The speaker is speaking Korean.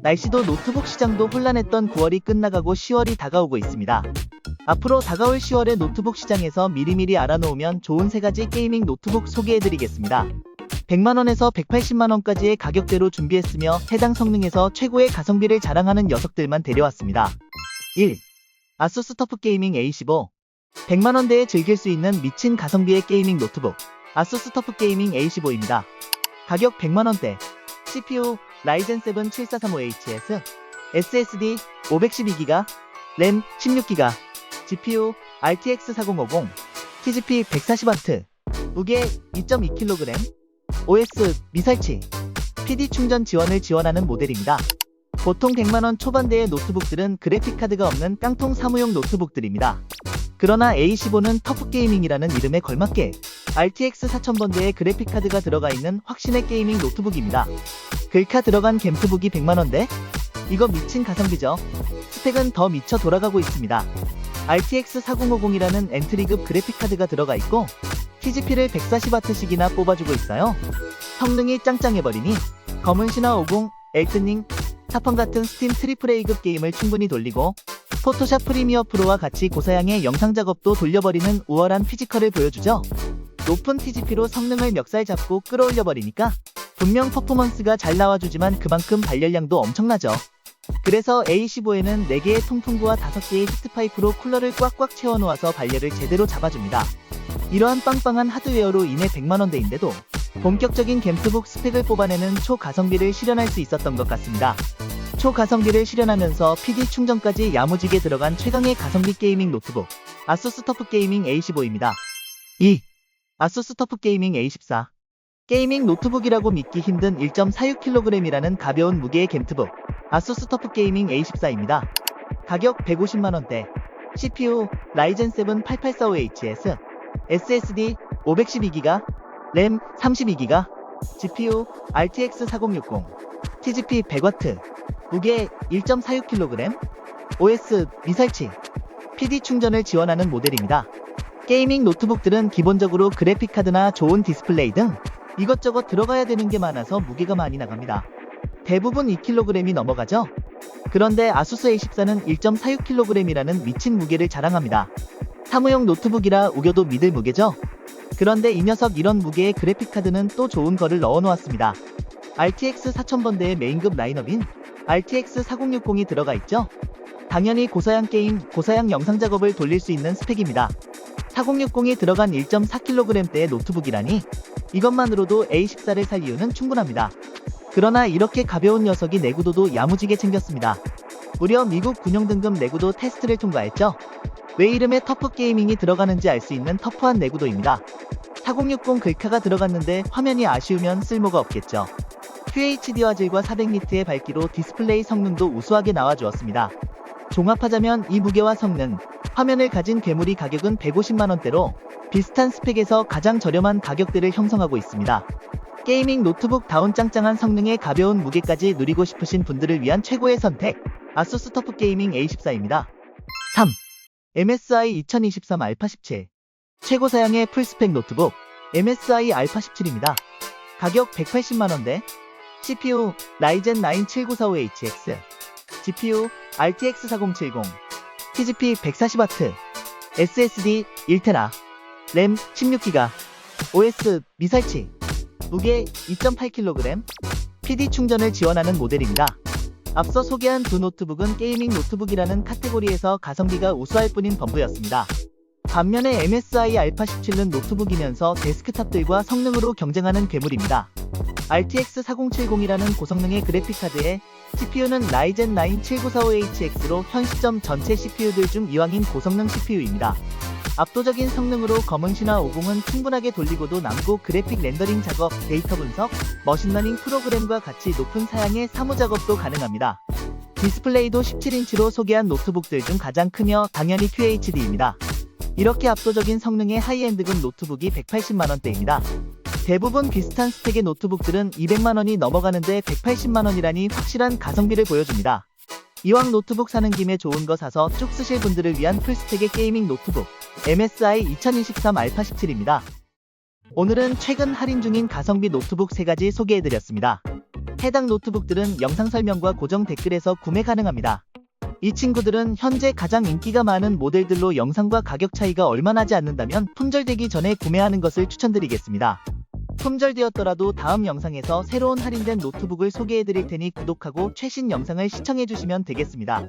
날씨도 노트북 시장도 혼란했던 9월이 끝나가고 10월이 다가오고 있습니다. 앞으로 다가올 10월의 노트북 시장에서 미리미리 알아놓으면 좋은 세 가지 게이밍 노트북 소개해드리겠습니다. 100만원에서 180만원까지의 가격대로 준비했으며 해당 성능에서 최고의 가성비를 자랑하는 녀석들만 데려왔습니다. 1. 아수스 터프 게이밍 A15 100만원대에 즐길 수 있는 미친 가성비의 게이밍 노트북 아수스 터프 게이밍 A15입니다. 가격 100만원대 CPU 라이젠 7 7435HS SSD 512GB 램 16GB GPU RTX 4050 TGP 140W 무게 2.2kg OS 미설치 PD 충전 지원을 지원하는 모델입니다. 보통 100만원 초반대의 노트북들은 그래픽카드가 없는 깡통 사무용 노트북들입니다. 그러나 A15는 터프게이밍이라는 이름에 걸맞게 RTX 4000번대의 그래픽카드가 들어가 있는 확신의 게이밍 노트북입니다. 글카 들어간 겜트북이 100만원대? 이거 미친 가성비죠. 스펙은 더 미쳐 돌아가고 있습니다. RTX 4050이라는 엔트리급 그래픽카드가 들어가 있고 TGP를 140W씩이나 뽑아주고 있어요. 성능이 짱짱해버리니 검은 신화 50, 엘튼닝, 사펑 같은 스팀 트리플 A급 게임을 충분히 돌리고 포토샵 프리미어 프로와 같이 고사양의 영상 작업도 돌려버리는 우월한 피지컬을 보여주죠. 높은 TGP로 성능을 멱살 잡고 끌어올려버리니까 분명 퍼포먼스가 잘 나와주지만 그만큼 발열량도 엄청나죠. 그래서 A15에는 4개의 통풍구와 5개의 히트파이프로 쿨러를 꽉꽉 채워놓아서 발열을 제대로 잡아줍니다. 이러한 빵빵한 하드웨어로 인해 100만원대인데도 본격적인 겜트북 스펙을 뽑아내는 초가성비를 실현할 수 있었던 것 같습니다. 초가성비를 실현하면서 PD 충전까지 야무지게 들어간 최강의 가성비 게이밍 노트북 아수스 터프 게이밍 A15입니다. 2. 아수스 터프 게이밍 A14 게이밍 노트북이라고 믿기 힘든 1.46kg이라는 가벼운 무게의 겜트북 아수스 터프 게이밍 A14입니다. 가격 150만원대 CPU 라이젠 7 8845HS SSD 512GB 램 32GB GPU RTX 4060 TGP 100W 무게 1.46kg OS 미설치 PD 충전을 지원하는 모델입니다. 게이밍 노트북들은 기본적으로 그래픽카드나 좋은 디스플레이 등 이것저것 들어가야 되는 게 많아서 무게가 많이 나갑니다. 대부분 2kg이 넘어가죠? 그런데 아수스 A14는 1.46kg이라는 미친 무게를 자랑합니다. 사무용 노트북이라 우겨도 믿을 무게죠? 그런데 이 녀석 이런 무게의 그래픽카드는 또 좋은 거를 넣어 놓았습니다. RTX 4000번대의 메인급 라인업인 RTX 4060이 들어가 있죠? 당연히 고사양 게임, 고사양 영상 작업을 돌릴 수 있는 스펙입니다. 4060이 들어간 1.4kg대의 노트북이라니 이것만으로도 A14를 살 이유는 충분합니다. 그러나 이렇게 가벼운 녀석이 내구도도 야무지게 챙겼습니다. 무려 미국 군용 등급 내구도 테스트를 통과했죠. 왜 이름에 터프 게이밍이 들어가는지 알 수 있는 터프한 내구도입니다. 4060 글카가 들어갔는데 화면이 아쉬우면 쓸모가 없겠죠. QHD 화 질과 400니트의 밝기로 디스플레이 성능도 우수하게 나와주었습니다. 종합하자면 이 무게와 성능, 화면을 가진 괴물이 가격은 150만원대로 비슷한 스펙에서 가장 저렴한 가격대를 형성하고 있습니다. 게이밍 노트북 다운 짱짱한 성능의 가벼운 무게까지 누리고 싶으신 분들을 위한 최고의 선택, 아수스 터프 게이밍 A14입니다. 3. MSI 2023 알파 17 최고 사양의 풀스펙 노트북 MSI 알파 17입니다. 가격 180만원대 CPU 라이젠 9 7945HX GPU RTX 4070 TGP 140W SSD 1TB 램 16GB OS 미설치 무게 2.8kg PD 충전을 지원하는 모델입니다. 앞서 소개한 두 노트북은 게이밍 노트북이라는 카테고리에서 가성비가 우수할 뿐인 범부였습니다. 반면에 MSI 알파 17은 노트북이면서 데스크탑들과 성능으로 경쟁하는 괴물입니다. RTX 4070이라는 고성능의 그래픽카드에 CPU는 라이젠 9 7945HX로 현 시점 전체 CPU들 중 이왕인 고성능 CPU입니다. 압도적인 성능으로 검은 신화 50은 충분하게 돌리고도 남고 그래픽 렌더링 작업, 데이터 분석, 머신러닝 프로그램과 같이 높은 사양의 사무 작업도 가능합니다. 디스플레이도 17인치로 소개한 노트북들 중 가장 크며 당연히 QHD입니다. 이렇게 압도적인 성능의 하이엔드급 노트북이 180만원대입니다. 대부분 비슷한 스펙의 노트북들은 200만원이 넘어가는데 180만원이라니 확실한 가성비를 보여줍니다. 이왕 노트북 사는 김에 좋은 거 사서 쭉 쓰실 분들을 위한 풀스택의 게이밍 노트북 MSI 2023 알파 17입니다. 오늘은 최근 할인 중인 가성비 노트북 3가지 소개해드렸습니다. 해당 노트북들은 영상 설명과 고정 댓글에서 구매 가능합니다. 이 친구들은 현재 가장 인기가 많은 모델들로 영상과 가격 차이가 얼마 나지 않는다면 품절되기 전에 구매하는 것을 추천드리겠습니다. 품절되었더라도 다음 영상에서 새로운 할인된 노트북을 소개해드릴 테니 구독하고 최신 영상을 시청해주시면 되겠습니다.